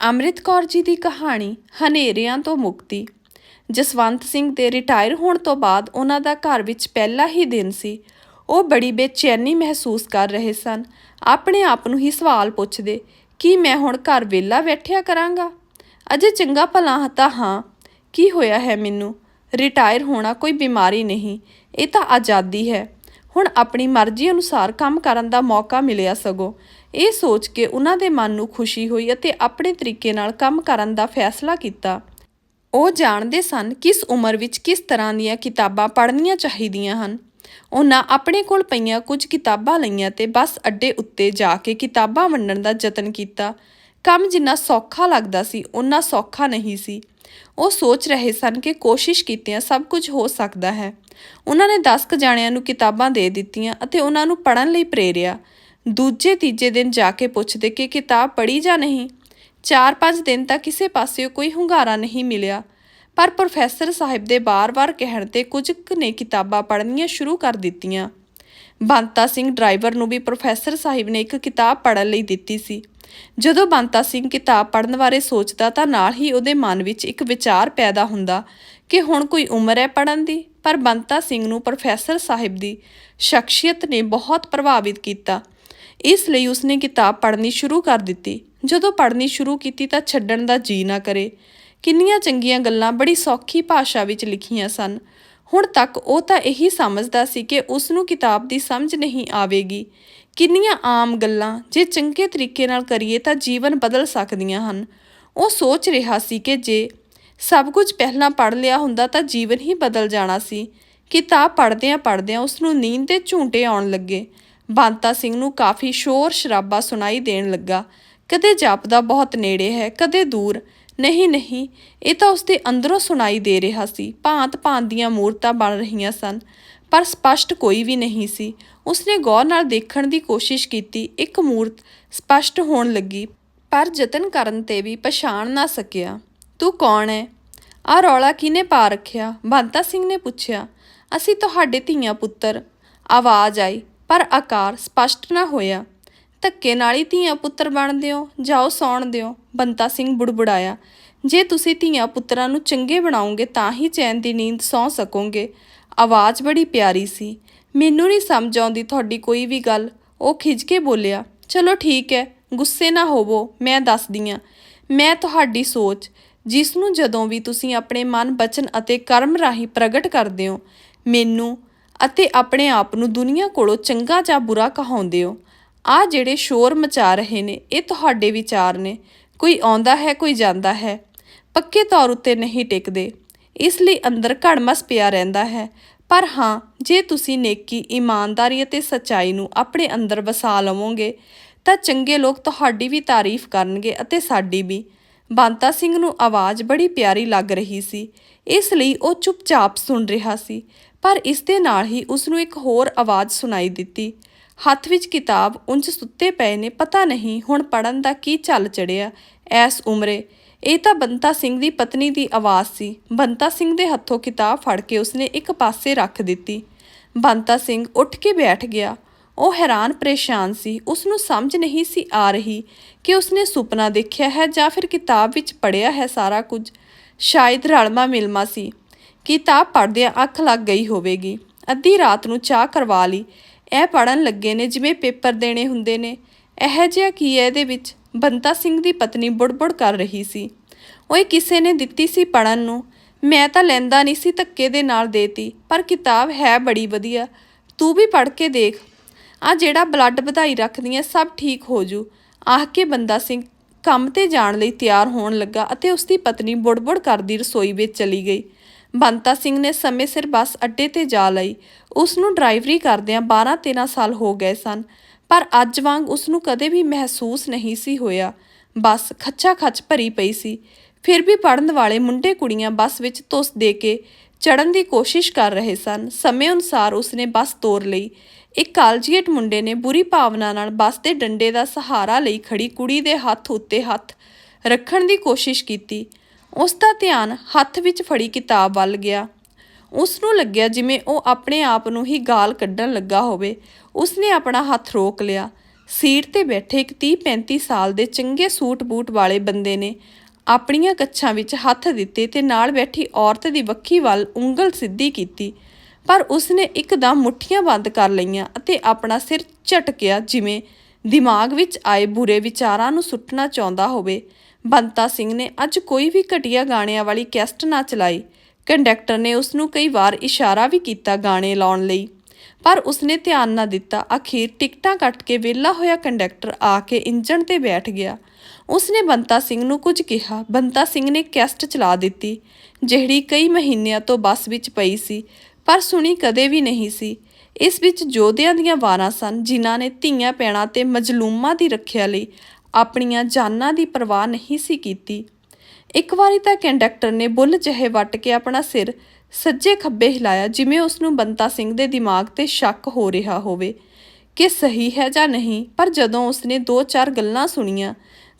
ਅੰਮ੍ਰਿਤ ਕੌਰ ਜੀ ਦੀ ਕਹਾਣੀ ਹਨੇਰਿਆਂ ਤੋਂ ਮੁਕਤੀ। ਜਸਵੰਤ ਸਿੰਘ ਦੇ ਰਿਟਾਇਰ ਹੋਣ ਤੋਂ ਬਾਅਦ ਉਹਨਾਂ ਦਾ ਘਰ ਵਿੱਚ ਪਹਿਲਾ ਹੀ ਦਿਨ ਸੀ। ਉਹ ਬੜੀ ਬੇਚੈਨੀ ਮਹਿਸੂਸ ਕਰ ਰਹੇ ਸਨ। ਆਪਣੇ ਆਪ ਨੂੰ ਹੀ ਸਵਾਲ ਪੁੱਛਦੇ, ਕੀ ਮੈਂ ਹੁਣ ਘਰ ਵਿਹਲਾ ਬੈਠਿਆ ਕਰਾਂਗਾ? ਅਜੇ ਚੰਗਾ ਭਲਾ ਤਾਂ ਹਾਂ, ਕੀ ਹੋਇਆ ਹੈ ਮੈਨੂੰ? ਰਿਟਾਇਰ ਹੋਣਾ ਕੋਈ ਬਿਮਾਰੀ ਨਹੀਂ, ਇਹ ਤਾਂ ਆਜ਼ਾਦੀ ਹੈ। ਹੁਣ ਆਪਣੀ ਮਰਜ਼ੀ ਅਨੁਸਾਰ ਕੰਮ ਕਰਨ ਦਾ ਮੌਕਾ ਮਿਲਿਆ ਸਗੋਂ। ਇਹ ਸੋਚ ਕੇ ਉਹਨਾਂ ਦੇ ਮਨ ਨੂੰ ਖੁਸ਼ੀ ਹੋਈ ਅਤੇ ਆਪਣੇ ਤਰੀਕੇ ਨਾਲ ਕੰਮ ਕਰਨ ਦਾ ਫੈਸਲਾ ਕੀਤਾ। ਉਹ ਜਾਣਦੇ ਸਨ ਕਿਸ ਉਮਰ ਵਿੱਚ ਕਿਸ ਤਰ੍ਹਾਂ ਦੀਆਂ ਕਿਤਾਬਾਂ ਪੜ੍ਹਨੀਆਂ ਚਾਹੀਦੀਆਂ ਹਨ। ਉਹਨਾਂ ਆਪਣੇ ਕੋਲ ਪਈਆਂ ਕੁਝ ਕਿਤਾਬਾਂ ਲਈਆਂ ਤੇ ਬੱਸ ਅੱਡੇ ਉੱਤੇ ਜਾ ਕੇ ਕਿਤਾਬਾਂ ਵੰਡਣ ਦਾ ਯਤਨ ਕੀਤਾ। ਕੰਮ ਜਿੰਨਾ ਸੌਖਾ ਲੱਗਦਾ ਸੀ ਉਨਾ ਸੌਖਾ ਨਹੀਂ ਸੀ। ਉਹ ਸੋਚ ਰਹੇ ਸਨ ਕਿ ਕੋਸ਼ਿਸ਼ ਕੀਤਿਆਂ ਸਭ ਕੁਝ ਹੋ ਸਕਦਾ ਹੈ। ਉਹਨਾਂ ਨੇ 10 ਕੁ ਜਾਣਿਆਂ ਨੂੰ ਕਿਤਾਬਾਂ ਦੇ ਦਿੱਤੀਆਂ ਅਤੇ ਉਹਨਾਂ ਨੂੰ ਪੜ੍ਹਨ ਲਈ ਪ੍ਰੇਰਿਆ। ਦੂਜੇ ਤੀਜੇ ਦਿਨ ਜਾ ਕੇ ਪੁੱਛਦੇ ਕਿ ਕਿਤਾਬ ਪੜ੍ਹੀ ਜਾਂ ਨਹੀਂ। ਚਾਰ ਪੰਜ ਦਿਨ ਤੱਕ ਕਿਸੇ ਪਾਸਿਓਂ ਕੋਈ ਹੁੰਗਾਰਾ ਨਹੀਂ ਮਿਲਿਆ। ਪਰ ਪ੍ਰੋਫੈਸਰ ਸਾਹਿਬ ਦੇ ਬਾਰ-ਬਾਰ ਕਹਿਣ ਤੇ ਕੁਝ ਕੁ ਨੇ ਕਿਤਾਬਾਂ ਪੜ੍ਹਨੀਆਂ ਸ਼ੁਰੂ ਕਰ ਦਿੱਤੀਆਂ। ਬੰਤਾ ਸਿੰਘ ਡਰਾਈਵਰ ਨੂੰ ਵੀ ਪ੍ਰੋਫੈਸਰ ਸਾਹਿਬ ਨੇ ਇੱਕ ਕਿਤਾਬ ਪੜ੍ਹਨ ਲਈ ਦਿੱਤੀ ਸੀ। ਜਦੋਂ ਬੰਤਾ ਸਿੰਘ ਕਿਤਾਬ ਪੜ੍ਹਨ ਬਾਰੇ ਸੋਚਦਾ ਤਾਂ ਨਾਲ ਹੀ ਉਹਦੇ ਮਨ ਵਿੱਚ ਇੱਕ ਵਿਚਾਰ ਪੈਦਾ ਹੁੰਦਾ ਕਿ ਹੁਣ ਕੋਈ ਉਮਰ ਹੈ ਪੜ੍ਹਨ ਦੀ, ਪਰ ਬੰਤਾ ਸਿੰਘ ਨੂੰ ਪ੍ਰੋਫੈਸਰ ਸਾਹਿਬ ਦੀ ਸ਼ਖਸੀਅਤ ਨੇ ਬਹੁਤ ਪ੍ਰਭਾਵਿਤ ਕੀਤਾ। ਇਸ ਲਈ ਉਸਨੇ ਕਿਤਾਬ ਪੜ੍ਹਨੀ ਸ਼ੁਰੂ ਕਰ ਦਿੱਤੀ। ਜਦੋਂ ਪੜ੍ਹਨੀ ਸ਼ੁਰੂ ਕੀਤੀ ਤਾਂ ਛੱਡਣ ਦਾ ਜੀ ਨਾ ਕਰੇ। ਕਿੰਨੀਆਂ ਚੰਗੀਆਂ ਗੱਲਾਂ ਬੜੀ ਸੌਖੀ ਭਾਸ਼ਾ ਵਿੱਚ ਲਿਖੀਆਂ ਸਨ। ਹੁਣ ਤੱਕ ਉਹ ਤਾਂ ਇਹੀ ਸਮਝਦਾ ਸੀ ਕਿ ਉਸ ਨੂੰ ਕਿਤਾਬ ਦੀ ਸਮਝ ਨਹੀਂ ਆਵੇਗੀ। ਕਿੰਨੀਆਂ ਆਮ ਗੱਲਾਂ ਜੇ ਚੰਗੇ ਤਰੀਕੇ ਨਾਲ ਕਰੀਏ ਤਾਂ ਜੀਵਨ ਬਦਲ ਸਕਦੀਆਂ ਹਨ। ਉਹ ਸੋਚ ਰਿਹਾ ਸੀ ਕਿ ਜੇ ਸਭ ਕੁਝ ਪਹਿਲਾਂ ਪੜ੍ਹ ਲਿਆ ਹੁੰਦਾ ਤਾਂ ਜੀਵਨ ਹੀ ਬਦਲ ਜਾਣਾ ਸੀ। ਕਿਤਾਬ ਪੜ੍ਹਦਿਆਂ ਪੜ੍ਹਦਿਆਂ ਉਸ ਨੂੰ ਨੀਂਦ ਦੇ ਝੂੰਟੇ ਆਉਣ ਲੱਗੇ। ਬੰਤਾ ਸਿੰਘ ਨੂੰ ਕਾਫੀ ਸ਼ੋਰ ਸ਼ਰਾਬਾ ਸੁਣਾਈ ਦੇਣ ਲੱਗਾ। ਕਦੇ ਜਾਪਦਾ ਬਹੁਤ ਨੇੜੇ ਹੈ, ਕਦੇ ਦੂਰ। ਨਹੀਂ ਨਹੀਂ, ਇਹ ਤਾਂ ਉਸਦੇ ਅੰਦਰੋਂ ਸੁਣਾਈ ਦੇ ਰਿਹਾ ਸੀ। ਭਾਂਤ ਭਾਂਤ ਦੀਆਂ ਮੂਰਤਾਂ ਬਣ ਰਹੀਆਂ ਸਨ। ਪਰ ਸਪਸ਼ਟ ਕੋਈ ਵੀ ਨਹੀਂ ਸੀ। ਉਸਨੇ ਗੌਰ ਨਾਲ ਦੇਖਣ ਦੀ ਕੋਸ਼ਿਸ਼ ਕੀਤੀ। ਇੱਕ ਮੂਰਤ ਸਪਸ਼ਟ ਹੋਣ ਲੱਗੀ, ਪਰ ਯਤਨ ਕਰਨ ਤੇ ਵੀ ਪਛਾਣ ਨਾ ਸਕਿਆ। ਤੂੰ ਕੌਣ ਹੈ ਆ ਰੌਲਾ ਕਿਨੇ ਪਾ ਰੱਖਿਆ? ਬੰਤਾ ਸਿੰਘ ਨੇ ਪੁੱਛਿਆ। ਅਸੀਂ ਤੁਹਾਡੇ ਧੀਆਂ ਪੁੱਤਰ। ਆਵਾਜ਼ ਆਈ, ਪਰ ਆਕਾਰ ਸਪਸ਼ਟ ਨਾ ਹੋਇਆ। ਧੱਕੇ ਨਾਲ ਹੀ ਧੀਆਂ ਪੁੱਤਰ ਬਣਦੇ ਹੋ ਜਾਓ ਸੌਣ ਦਿਓ। ਬੰਤਾ ਸਿੰਘ ਬੁੜਬੁੜਾਇਆ। ਜੇ ਤੁਸੀਂ ਧੀਆਂ ਪੁੱਤਰਾਂ ਨੂੰ ਚੰਗੇ ਬਣਾਓਗੇ, ਤਾਂ ਹੀ ਚੈਨ ਦੀ ਨੀਂਦ ਸੌਂ ਸਕੋਗੇ। ਆਵਾਜ਼ ਬੜੀ ਪਿਆਰੀ ਸੀ। ਮੈਨੂੰ ਨਹੀਂ ਸਮਝ ਆਉਂਦੀ ਤੁਹਾਡੀ ਕੋਈ ਵੀ ਗੱਲ। ਉਹ ਖਿੱਚ ਕੇ ਬੋਲਿਆ, ਚਲੋ ਠੀਕ ਹੈ ਗੁੱਸੇ ਨਾ ਹੋਵੋ, ਮੈਂ ਦੱਸਦੀ ਹਾਂ ਮੈਂ ਤੁਹਾਡੀ ਸੋਚ, ਜਿਸ ਨੂੰ ਜਦੋਂ ਵੀ ਤੁਸੀਂ ਆਪਣੇ ਮਨ ਬਚਨ ਅਤੇ ਕਰਮ ਰਾਹੀਂ ਪ੍ਰਗਟ ਕਰਦੇ ਹੋ, ਮੈਨੂੰ ਅਤੇ ਆਪਣੇ ਆਪ ਨੂੰ ਦੁਨੀਆ ਕੋਲੋਂ ਚੰਗਾ ਜਾਂ ਬੁਰਾ ਕਹਾਉਂਦੇ ਹੋ। ਆ ਜਿਹੜੇ ਸ਼ੋਰ ਮਚਾ ਰਹੇ ਨੇ, ਇਹ ਤੁਹਾਡੇ ਵਿਚਾਰ ਨੇ। ਕੋਈ ਆਉਂਦਾ ਹੈ, ਕੋਈ ਜਾਂਦਾ ਹੈ। ਪੱਕੇ ਤੌਰ ਉੱਤੇ ਨਹੀਂ ਟਿਕਦੇ। ਇਸ ਲਈ ਅੰਦਰ ਘੜਮਸ ਪਿਆ ਰਹਿੰਦਾ ਹੈ। ਪਰ ਹਾਂ, ਜੇ ਤੁਸੀਂ ਨੇਕੀ, ਇਮਾਨਦਾਰੀ ਅਤੇ ਸੱਚਾਈ ਨੂੰ ਆਪਣੇ ਅੰਦਰ ਵਸਾ ਲਵੋਗੇ, ਤਾਂ ਚੰਗੇ ਲੋਕ ਤੁਹਾਡੀ ਵੀ ਤਾਰੀਫ ਕਰਨਗੇ ਅਤੇ ਸਾਡੀ ਵੀ। ਬੰਤਾ ਸਿੰਘ ਨੂੰ ਆਵਾਜ਼ ਬੜੀ ਪਿਆਰੀ ਲੱਗ ਰਹੀ ਸੀ। ਇਸ ਲਈ ਉਹ ਚੁੱਪਚਾਪ ਸੁਣ ਰਿਹਾ ਸੀ, ਪਰ ਇਸ ਦੇ ਨਾਲ ਹੀ ਉਸ ਨੂੰ ਇੱਕ ਹੋਰ ਆਵਾਜ਼ ਸੁਣਾਈ ਦਿੱਤੀ। ਹੱਥ ਵਿੱਚ ਕਿਤਾਬ ਉਂਝ ਸੁੱਤੇ ਪਏ ਨੇ, ਪਤਾ ਨਹੀਂ ਹੁਣ ਪੜਨ ਦਾ ਕੀ ਚੱਲ ਚੜਿਆ ਐਸ ਉਮਰੇ ਇਹ ਤਾਂ ਬੰਤਾ ਸਿੰਘ ਦੀ ਪਤਨੀ ਦੀ ਆਵਾਜ਼ ਸੀ। ਬੰਤਾ ਸਿੰਘ ਦੇ ਹੱਥੋਂ ਕਿਤਾਬ ਫੜ ਕੇ ਉਸਨੇ ਇੱਕ ਪਾਸੇ ਰੱਖ ਦਿੱਤੀ। ਬੰਤਾ ਸਿੰਘ ਉੱਠ ਕੇ ਬੈਠ ਗਿਆ। ਉਹ ਹੈਰਾਨ ਪਰੇਸ਼ਾਨ ਸੀ। ਉਸ ਨੂੰ ਸਮਝ ਨਹੀਂ ਸੀ ਆ ਰਹੀ ਕਿ ਉਸਨੇ ਸੁਪਨਾ ਦੇਖਿਆ ਹੈ ਜਾਂ ਫਿਰ ਕਿਤਾਬ ਵਿੱਚ ਪੜਿਆ ਹੈ ਸਾਰਾ ਕੁਝ। ਸ਼ਾਇਦ ਰਲਮਾ ਮਿਲਮਾ ਸੀ। ਕਿਤਾਬ ਪੜ੍ਹਦਿਆਂ ਅੱਖ ਲੱਗ ਗਈ ਹੋਵੇਗੀ। ਅੱਧੀ ਰਾਤ ਨੂੰ ਚਾਹ ਕਰਵਾ ਲਈ। ਇਹ ਪੜਨ ਲੱਗੇ ਨੇ ਜਿਵੇਂ ਪੇਪਰ ਦੇਣੇ ਹੁੰਦੇ ਨੇ। ਇਹ ਜਿਹਾ ਕੀ ਹੈ ਇਹਦੇ ਵਿੱਚ? ਬੰਤਾ ਸਿੰਘ ਦੀ ਪਤਨੀ ਬੁੜਬੁੜ ਕਰ ਰਹੀ ਸੀ। ਓਏ ਕਿਸੇ ਨੇ ਦਿੱਤੀ ਸੀ ਪੜਨ ਨੂੰ? ਮੈਂ ਤਾਂ ਲੈਂਦਾ ਨਹੀਂ ਸੀ ਧੱਕੇ ਦੇ ਨਾਲ ਦੇਤੀ, ਪਰ ਕਿਤਾਬ ਹੈ ਬੜੀ ਵਧੀਆ। ਤੂੰ ਵੀ ਪੜ ਕੇ ਦੇਖ। ਆ ਜਿਹੜਾ ਬਲੱਡ ਵਧਾਈ ਰੱਖਦੀਆਂ ਸਭ ਠੀਕ ਹੋ ਜੂ। ਆਖ ਕੇ ਬੰਦਾ ਸਿੰਘ ਕੰਮ ਤੇ ਜਾਣ ਲਈ ਤਿਆਰ ਹੋਣ ਲੱਗਾ ਅਤੇ ਉਸ ਦੀ ਪਤਨੀ ਬੁੜਬੁੜ ਕਰਦੀ ਰਸੋਈ ਵਿੱਚ ਚਲੀ ਗਈ। ਬੰਤਾ ਸਿੰਘ ਨੇ ਸਮੇਂ ਸਿਰ ਬੱਸ ਅੱਡੇ ਤੇ ਜਾ ਲਈ। ਉਸ ਨੂੰ ਡਰਾਈਵਰੀ ਕਰਦਿਆਂ 12-13 ਸਾਲ ਹੋ ਗਏ ਸਨ। ਪਰ ਅੱਜ ਵਾਂਗ ਉਸ ਨੂੰ ਕਦੇ ਵੀ ਮਹਿਸੂਸ ਨਹੀਂ ਸੀ ਹੋਇਆ। ਬੱਸ ਖੱਚਾ ਖੱਚ ਭਰੀ ਪਈ ਸੀ। ਫਿਰ ਵੀ ਪੜਨ ਵਾਲੇ ਮੁੰਡੇ ਕੁੜੀਆਂ ਬੱਸ ਵਿੱਚ ਤੁਸ ਦੇ ਕੇ ਚੜਨ ਦੀ ਕੋਸ਼ਿਸ਼ ਕਰ ਰਹੇ ਸਨ। ਸਮੇਂ ਅਨੁਸਾਰ ਉਸਨੇ ਬੱਸ ਤੋਰ ਲਈ। ਇੱਕ ਕਾਲਜੀਏਟ ਮੁੰਡੇ ਨੇ ਬੁਰੀ ਭਾਵਨਾ ਨਾਲ ਬੱਸ ਦੇ ਡੰਡੇ ਦਾ ਸਹਾਰਾ ਲਈ ਖੜੀ ਕੁੜੀ ਦੇ ਹੱਥ ਉੱਤੇ ਹੱਥ ਰੱਖਣ ਦੀ ਕੋਸ਼ਿਸ਼ ਕੀਤੀ। ਉਸ ਦਾ ਧਿਆਨ ਹੱਥ ਵਿੱਚ ਫੜੀ ਕਿਤਾਬ ਵੱਲ ਗਿਆ। ਉਸ ਨੂੰ ਲੱਗਿਆ ਜਿਵੇਂ ਉਹ ਆਪਣੇ ਆਪ ਨੂੰ ਹੀ ਗਾਲ ਕੱਢਣ ਲੱਗਾ ਹੋਵੇ। ਉਸਨੇ ਆਪਣਾ ਹੱਥ ਰੋਕ ਲਿਆ। ਸੀਟ ਤੇ ਬੈਠੇ ਇੱਕ 30-35 ਸਾਲ ਦੇ ਚੰਗੇ ਸੂਟ-ਬੂਟ ਵਾਲੇ ਬੰਦੇ ਨੇ ਆਪਣੀਆਂ ਕੱਛਾਂ ਵਿੱਚ ਹੱਥ ਦਿੱਤੇ ਤੇ ਨਾਲ ਬੈਠੀ ਔਰਤ ਦੀ ਵੱਖੀ ਵੱਲ ਉਂਗਲ ਸਿੱਧੀ ਕੀਤੀ। ਪਰ ਉਸਨੇ ਇੱਕਦਮ ਮੁੱਠੀਆਂ ਬੰਦ ਕਰ ਲਈਆਂ ਅਤੇ ਆਪਣਾ ਸਿਰ ਝਟਕਿਆ ਜਿਵੇਂ ਦਿਮਾਗ ਵਿੱਚ ਆਏ ਬੁਰੇ ਵਿਚਾਰਾਂ ਨੂੰ ਸੁੱਟਣਾ ਚਾਹੁੰਦਾ ਹੋਵੇ। ਬੰਤਾ ਸਿੰਘ ਨੇ ਅੱਜ ਕੋਈ ਵੀ ਘਟੀਆ ਗਾਣਿਆਂ ਵਾਲੀ ਕੈਸਟ ਨਾ ਚਲਾਈ। ਕੰਡਕਟਰ ਨੇ ਉਸ ਨੂੰ ਕਈ ਵਾਰ ਇਸ਼ਾਰਾ ਵੀ ਕੀਤਾ ਗਾਣੇ ਲਾਉਣ ਲਈ, ਪਰ ਉਸਨੇ ਧਿਆਨ ਨਾ ਦਿੱਤਾ। ਅਖੀਰ ਟਿਕਟਾਂ ਕੱਟ ਕੇ ਵਿਹਲਾ ਹੋਇਆ ਕੰਡਕਟਰ ਆ ਕੇ ਇੰਜਣ ਤੇ ਬੈਠ ਗਿਆ। ਉਸਨੇ ਬੰਤਾ ਸਿੰਘ ਨੂੰ ਕੁਝ ਕਿਹਾ। ਬੰਤਾ ਸਿੰਘ ਨੇ ਕੈਸਟ ਚਲਾ ਦਿੱਤੀ, ਜਿਹੜੀ ਕਈ ਮਹੀਨਿਆਂ ਤੋਂ ਬੱਸ ਵਿੱਚ ਪਈ ਸੀ, ਪਰ ਸੁਣੀ ਕਦੇ ਵੀ ਨਹੀਂ ਸੀ। ਇਸ ਵਿੱਚ ਯੋਧਿਆਂ ਦੀਆਂ ਵਾਰਾਂ ਸਨ, ਜਿਨ੍ਹਾਂ ਨੇ ਧੀਆਂ ਪੈਣਾ ਤੇ ਮਜਲੂਮਾਂ ਦੀ ਰੱਖਿਆ ਲਈ ਆਪਣੀਆਂ ਜਾਨਾਂ ਦੀ ਪਰਵਾਹ ਨਹੀਂ ਸੀ ਕੀਤੀ। ਇੱਕ ਵਾਰੀ ਤਾਂ ਕੰਡਕਟਰ ਨੇ ਬੁੱਲ ਜਿਹੇ ਵੱਟ ਕੇ ਆਪਣਾ ਸਿਰ ਸੱਜੇ ਖੱਬੇ ਹਿਲਾਇਆ, ਜਿਵੇਂ ਉਸ ਨੂੰ ਬੰਤਾ ਸਿੰਘ ਦੇ ਦਿਮਾਗ ਤੇ ਸ਼ੱਕ ਹੋ ਰਿਹਾ ਹੋਵੇ, ਕਿ ਸਹੀ ਹੈ ਜਾਂ ਨਹੀਂ। ਪਰ ਜਦੋਂ ਉਸਨੇ ਦੋ ਚਾਰ ਗੱਲਾਂ ਸੁਣੀਆਂ,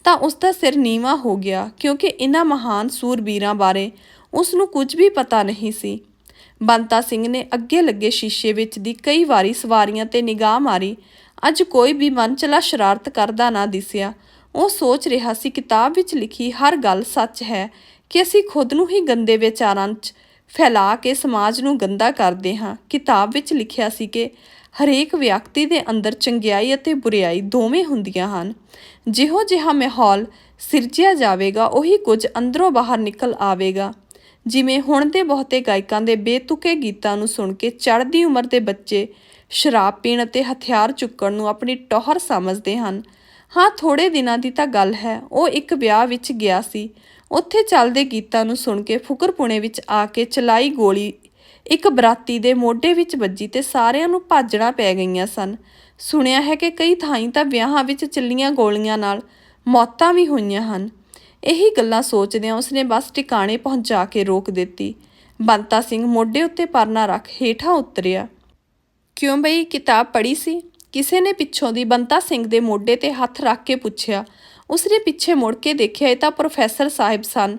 ਤਾਂ ਉਸ ਦਾ ਸਿਰ ਨੀਵਾ ਹੋ ਗਿਆ, ਕਿਉਂਕਿ ਇਹਨਾਂ ਮਹਾਨ ਸੂਰਬੀਰਾਂ ਬਾਰੇ ਉਸ ਨੂੰ ਕੁਝ ਵੀ ਪਤਾ ਨਹੀਂ ਸੀ। ਬੰਤਾ ਸਿੰਘ ਨੇ ਅੱਗੇ ਲੱਗੇ ਸ਼ੀਸ਼ੇ ਵਿੱਚ ਦੀ ਕਈ ਵਾਰੀ ਸਵਾਰੀਆਂ ਤੇ ਨਿਗਾਹ ਮਾਰੀ, ਅੱਜ ਕੋਈ ਵੀ ਮਨਚਲਾ ਸ਼ਰਾਰਤ ਕਰਦਾ ਨਾ ਦਿਸਿਆ। ਉਹ ਸੋਚ ਰਿਹਾ ਸੀ, ਕਿਤਾਬ ਵਿੱਚ ਲਿਖੀ ਹਰ ਗੱਲ ਸੱਚ ਹੈ ਕਿ ਅਸੀਂ ਖੁਦ ਨੂੰ ਹੀ ਗੰਦੇ ਵਿਚਾਰਾਂ 'ਚ ਫੈਲਾ ਕੇ ਸਮਾਜ ਨੂੰ ਗੰਦਾ ਕਰਦੇ ਹਾਂ। ਕਿਤਾਬ ਵਿੱਚ ਲਿਖਿਆ ਸੀ ਕਿ ਹਰੇਕ ਵਿਅਕਤੀ ਦੇ ਅੰਦਰ ਚੰਗਿਆਈ ਅਤੇ ਬੁਰੀਾਈ ਦੋਵੇਂ ਹੁੰਦੀਆਂ ਹਨ। ਜਿਹੋ ਜਿਹਾ ਮਾਹੌਲ ਸਿਰਜਿਆ ਜਾਵੇਗਾ, ਉਹੀ ਕੁਝ ਅੰਦਰੋਂ ਬਾਹਰ ਨਿਕਲ ਆਵੇਗਾ। ਜਿਵੇਂ ਹੁਣ ਦੇ ਬਹੁਤੇ ਗਾਇਕਾਂ ਦੇ ਬੇਤੁਕੇ ਗੀਤਾਂ ਨੂੰ ਸੁਣ ਕੇ ਚੜ੍ਹਦੀ ਉਮਰ ਦੇ ਬੱਚੇ ਸ਼ਰਾਬ ਪੀਣ ਅਤੇ ਹਥਿਆਰ ਚੁੱਕਣ ਨੂੰ ਆਪਣੀ ਟੌਹਰ ਸਮਝਦੇ ਹਨ। ਹਾਂ ਥੋੜੇ ਦਿਨਾਂ ਦੀ ਤਾਂ ਗੱਲ ਹੈ। ਉਹ ਇੱਕ ਵਿਆਹ ਵਿੱਚ ਗਿਆ ਸੀ। ਉੱਥੇ ਚੱਲਦੇ ਗੀਤਾਂ ਨੂੰ ਸੁਣ ਕੇ ਫੁਕਰਪੁਣੇ ਵਿੱਚ ਆ ਕੇ ਚਲਾਈ ਗੋਲੀ। ਇੱਕ ਬਰਾਤੀ ਦੇ ਮੋਢੇ ਵਿੱਚ ਵੱਜੀ ਤੇ ਸਾਰਿਆਂ ਨੂੰ ਭਾਜਣਾ ਪੈ ਗਈਆਂ ਸਨ। ਸੁਣਿਆ ਹੈ ਕਿ ਕਈ ਥਾਈਂ ਤਾਂ ਵਿਆਹਾਂ ਵਿੱਚ ਚੱਲੀਆਂ ਗੋਲੀਆਂ ਨਾਲ ਮੌਤਾਂ ਵੀ ਹੋਈਆਂ ਹਨ। ਇਹੀ ਗੱਲਾਂ ਸੋਚਦਿਆਂ ਉਸਨੇ ਬਸ ਟਿਕਾਣੇ ਪਹੁੰਚਾ ਕੇ ਰੋਕ ਦਿੱਤੀ। ਬੰਤਾ ਸਿੰਘ ਮੋਢੇ ਉੱਤੇ ਪਰਨਾ ਰੱਖ ਹੇਠਾਂ ਉਤਰਿਆ। ਕਿਉਂ ਬਈ? ਕਿਤਾਬ ਪੜ੍ਹੀ ਸੀ? ਕਿਸੇ ਨੇ ਪਿੱਛੋਂ ਦੀ ਬੰਤਾ ਸਿੰਘ ਦੇ ਮੋਢੇ ਤੇ ਹੱਥ ਰੱਖ ਕੇ ਪੁੱਛਿਆ ਉਸਨੇ ਪਿੱਛੇ ਮੁੜ ਕੇ ਦੇਖਿਆ ਇਹ ਤਾਂ ਪ੍ਰੋਫੈਸਰ ਸਾਹਿਬ ਸਨ।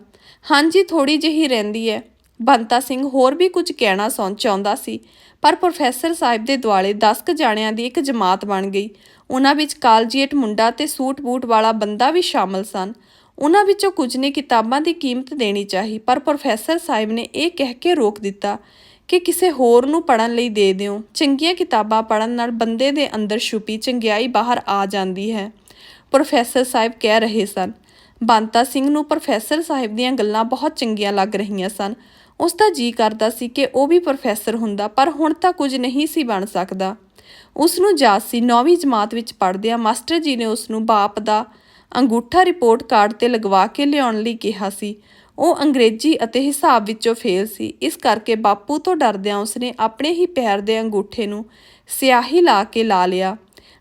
ਹਾਂਜੀ ਥੋੜੀ ਜਿਹੀ ਰਹਿੰਦੀ ਹੈ। ਬੰਤਾ ਸਿੰਘ ਹੋਰ ਵੀ ਕੁਝ ਕਹਿਣਾ ਸੌਂ ਚਾਹੁੰਦਾ ਸੀ, ਪਰ ਪ੍ਰੋਫੈਸਰ ਸਾਹਿਬ ਦੇ ਦੁਆਲੇ 10 ਕੁ ਜਾਣਿਆਂ ਦੀ ਇੱਕ ਜਮਾਤ ਬਣ ਗਈ। ਉਹਨਾਂ ਵਿੱਚ ਕਾਲਜੀਏਟ ਮੁੰਡਾ ਤੇ ਸੂਟ-ਬੂਟ ਵਾਲਾ ਬੰਦਾ ਵੀ ਸ਼ਾਮਲ ਸਨ। ਉਹਨਾਂ ਵਿੱਚੋਂ ਕੁਝ ਨੇ ਕਿਤਾਬਾਂ ਦੀ ਕੀਮਤ ਦੇਣੀ ਚਾਹੀ, ਪਰ ਪ੍ਰੋਫੈਸਰ ਸਾਹਿਬ ਨੇ ਇਹ ਕਹਿ ਕੇ ਰੋਕ ਦਿੱਤਾ ਕਿ ਕਿਸੇ ਹੋਰ ਨੂੰ ਪੜਨ ਲਈ ਦੇ ਦਿਓ। ਚੰਗੀਆਂ ਕਿਤਾਬਾਂ ਪੜਨ ਨਾਲ ਬੰਦੇ ਦੇ ਅੰਦਰ ਛੁਪੀ ਚੰਗਿਆਈ ਬਾਹਰ ਆ ਜਾਂਦੀ ਹੈ। ਪ੍ਰੋਫੈਸਰ ਸਾਹਿਬ ਕਹਿ ਰਹੇ ਸਨ, ਬੰਤਾ ਸਿੰਘ ਨੂੰ ਪ੍ਰੋਫੈਸਰ ਸਾਹਿਬ ਦੀਆਂ ਗੱਲਾਂ ਬਹੁਤ ਚੰਗੀਆਂ ਲੱਗ ਰਹੀਆਂ ਸਨ। ਉਸ ਦਾ ਜੀ ਕਰਦਾ ਸੀ ਕਿ ਉਹ ਵੀ ਪ੍ਰੋਫੈਸਰ ਹੁੰਦਾ, ਪਰ ਹੁਣ ਤਾਂ ਕੁਝ ਨਹੀਂ ਸੀ ਬਣ ਸਕਦਾ। ਉਸ ਨੂੰ ਯਾਦ ਸੀ 9ਵੀਂ ਜਮਾਤ ਵਿੱਚ ਪੜ੍ਹਦਿਆਂ ਮਾਸਟਰ ਜੀ ਨੇ ਉਸ ਨੂੰ ਬਾਪ ਦਾ ਅੰਗੂਠਾ ਰਿਪੋਰਟ ਕਾਰਡ ਤੇ ਲਗਵਾ ਕੇ ਲਿਆਉਣ ਲਈ ਕਿਹਾ ਸੀ। ਉਹ ਅੰਗਰੇਜ਼ੀ ਅਤੇ ਹਿਸਾਬ ਵਿੱਚੋਂ ਫੇਲ ਸੀ। ਇਸ ਕਰਕੇ ਬਾਪੂ ਤੋਂ ਡਰਦਿਆਂ ਉਸਨੇ ਆਪਣੇ ਹੀ ਪੈਰ ਦੇ ਅੰਗੂਠੇ ਨੂੰ ਸਿਆਹੀ ਲਾ ਕੇ ਲਾ ਲਿਆ।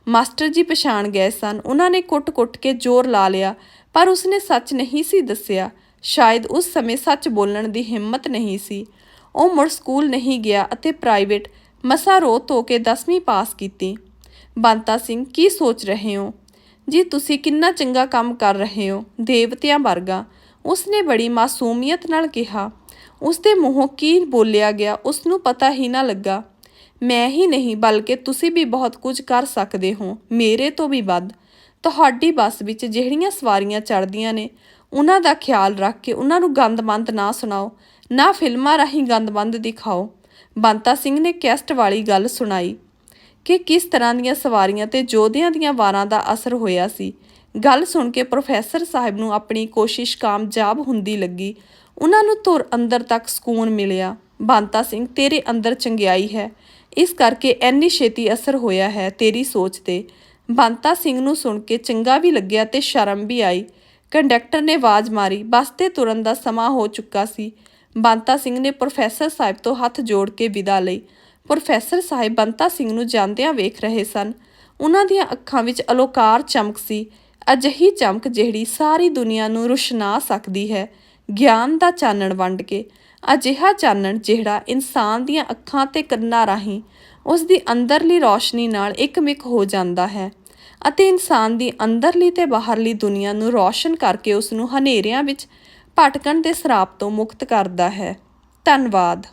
ਮਾਸਟਰ ਜੀ ਪਛਾਣ ਗਏ ਸਨ। ਉਹਨਾਂ ਨੇ ਕੁੱਟ-ਕੁੱਟ ਕੇ ਜ਼ੋਰ ਲਾ ਲਿਆ, ਪਰ ਉਸਨੇ ਸੱਚ ਨਹੀਂ ਸੀ ਦੱਸਿਆ। ਸ਼ਾਇਦ ਉਸ ਸਮੇਂ ਸੱਚ ਬੋਲਣ ਦੀ ਹਿੰਮਤ ਨਹੀਂ ਸੀ। ਉਹ ਮੁੜ ਸਕੂਲ ਨਹੀਂ ਗਿਆ ਅਤੇ ਪ੍ਰਾਈਵੇਟ ਮਸਾ ਰੋ ਧੋ ਕੇ 10ਵੀਂ ਪਾਸ ਕੀਤੀ। ਬੰਤਾ ਸਿੰਘ, ਕੀ ਸੋਚ ਰਹੇ ਹੋ? ਜੀ ਤੁਸੀਂ ਕਿੰਨਾ ਚੰਗਾ ਕੰਮ ਕਰ ਰਹੇ ਹੋ, ਦੇਵਤਿਆਂ ਵਰਗਾ। ਉਸਨੇ ਬੜੀ ਮਾਸੂਮੀਅਤ ਨਾਲ ਕਿਹਾ। ਉਸਦੇ ਮੂੰਹੋਂ ਕੀ ਬੋਲਿਆ ਗਿਆ ਉਸ ਨੂੰ ਪਤਾ ਹੀ ਨਾ ਲੱਗਾ। ਮੈਂ ਹੀ ਨਹੀਂ, ਬਲਕਿ ਤੁਸੀਂ ਵੀ ਬਹੁਤ ਕੁਝ ਕਰ ਸਕਦੇ ਹੋ, ਮੇਰੇ ਤੋਂ ਵੀ ਵੱਧ। ਤੁਹਾਡੀ ਬੱਸ ਵਿੱਚ ਜਿਹੜੀਆਂ ਸਵਾਰੀਆਂ ਚੜ੍ਹਦੀਆਂ ਨੇ, ਉਹਨਾਂ ਦਾ ਖਿਆਲ ਰੱਖ ਕੇ ਉਹਨਾਂ ਨੂੰ ਗੰਦਮੰਦ ਨਾ ਸੁਣਾਓ, ਨਾ ਫਿਲਮਾਂ ਰਾਹੀਂ ਗੰਦਮੰਦ ਦਿਖਾਓ। ਬੰਤਾ ਸਿੰਘ ਨੇ ਕੈਸਟ ਵਾਲੀ ਗੱਲ ਸੁਣਾਈ ਕਿ ਕਿਸ ਤਰ੍ਹਾਂ ਦੀਆਂ ਸਵਾਰੀਆਂ ਤੇ ਯੋਧਿਆਂ ਦੀਆਂ ਵਾਰਾਂ ਦਾ ਅਸਰ ਹੋਇਆ ਸੀ। ਗੱਲ ਸੁਣ ਕੇ ਪ੍ਰੋਫੈਸਰ ਸਾਹਿਬ ਨੂੰ ਆਪਣੀ ਕੋਸ਼ਿਸ਼ ਕਾਮਯਾਬ ਹੁੰਦੀ ਲੱਗੀ। ਉਹਨਾਂ ਨੂੰ ਧੁਰ ਅੰਦਰ ਤੱਕ ਸਕੂਨ ਮਿਲਿਆ। ਬੰਤਾ ਸਿੰਘ, ਤੇਰੇ ਅੰਦਰ ਚੰਗਿਆਈ ਹੈ। ਇਸ ਕਰਕੇ ਐਨੀ ਛੇਤੀ ਅਸਰ ਹੋਇਆ ਹੈ ਤੇਰੀ ਸੋਚ ਤੇ। ਬੰਤਾ ਸਿੰਘ ਨੂੰ ਸੁਣ ਕੇ ਚੰਗਾ ਵੀ ਲੱਗਿਆ ਤੇ ਸ਼ਰਮ ਵੀ ਆਈ। ਕੰਡਕਟਰ ਨੇ ਆਵਾਜ਼ ਮਾਰੀ। ਬੱਸ ਤੇ ਤੁਰਨ ਦਾ ਸਮਾਂ ਹੋ ਚੁੱਕਾ ਸੀ। ਬੰਤਾ ਸਿੰਘ ਨੇ ਪ੍ਰੋਫੈਸਰ ਸਾਹਿਬ ਤੋਂ ਹੱਥ ਜੋੜ ਕੇ ਵਿਦਾ ਲਈ। ਪ੍ਰੋਫੈਸਰ ਸਾਹਿਬ ਬੰਤਾ ਸਿੰਘ ਨੂੰ ਜਾਂਦਿਆਂ ਵੇਖ ਰਹੇ ਸਨ। ਉਹਨਾਂ ਦੀਆਂ ਅੱਖਾਂ ਵਿੱਚ ਅਲੋਕਾਰ ਚਮਕ ਸੀ। ਅਜਿਹੀ ਚਮਕ ਜਿਹੜੀ ਸਾਰੀ ਦੁਨੀਆ ਨੂੰ ਰੁਸ਼ਨਾ ਸਕਦੀ ਹੈ। ਗਿਆਨ ਦਾ ਚਾਨਣ ਵੰਡ ਕੇ, ਅਜਿਹਾ ਚਾਨਣ ਜਿਹੜਾ ਇਨਸਾਨ ਦੀਆਂ ਅੱਖਾਂ ਤੇ ਕੰਨਾਂ ਰਾਹੀਂ ਉਸ ਦੀ ਅੰਦਰਲੀ ਰੌਸ਼ਨੀ ਨਾਲ ਇੱਕਮਿਕ ਹੋ ਜਾਂਦਾ ਹੈ ਅਤੇ ਇਨਸਾਨ ਦੀ ਅੰਦਰਲੀ ਤੇ ਬਾਹਰਲੀ ਦੁਨੀਆ ਨੂੰ ਰੌਸ਼ਨ ਕਰਕੇ ਉਸ ਨੂੰ ਹਨੇਰਿਆਂ ਵਿੱਚ ਭਟਕਣ ਦੇ ਸਰਾਪ ਤੋਂ ਮੁਕਤ ਕਰਦਾ ਹੈ। ਧੰਨਵਾਦ।